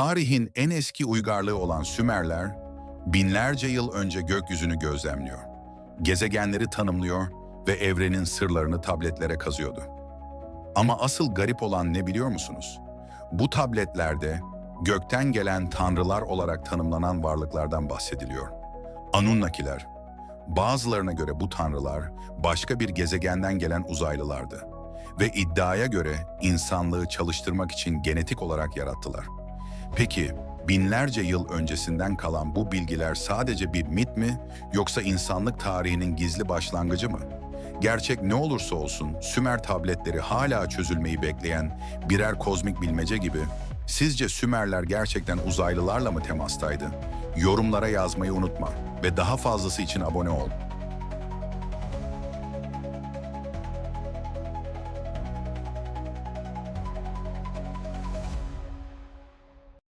Tarihin en eski uygarlığı olan Sümerler, binlerce yıl önce gökyüzünü gözlemliyor. Gezegenleri tanımlıyor ve evrenin sırlarını tabletlere kazıyordu. Ama asıl garip olan ne biliyor musunuz? Bu tabletlerde gökten gelen tanrılar olarak tanımlanan varlıklardan bahsediliyor. Anunnakiler. Bazılarına göre bu tanrılar başka bir gezegenden gelen uzaylılardı ve iddiaya göre insanlığı çalıştırmak için genetik olarak yarattılar. Peki binlerce yıl öncesinden kalan bu bilgiler sadece bir mit mi yoksa insanlık tarihinin gizli başlangıcı mı? Gerçek ne olursa olsun Sümer tabletleri hala çözülmeyi bekleyen birer kozmik bilmece gibi sizce Sümerler gerçekten uzaylılarla mı temastaydı? Yorumlara yazmayı unutma ve daha fazlası için abone ol.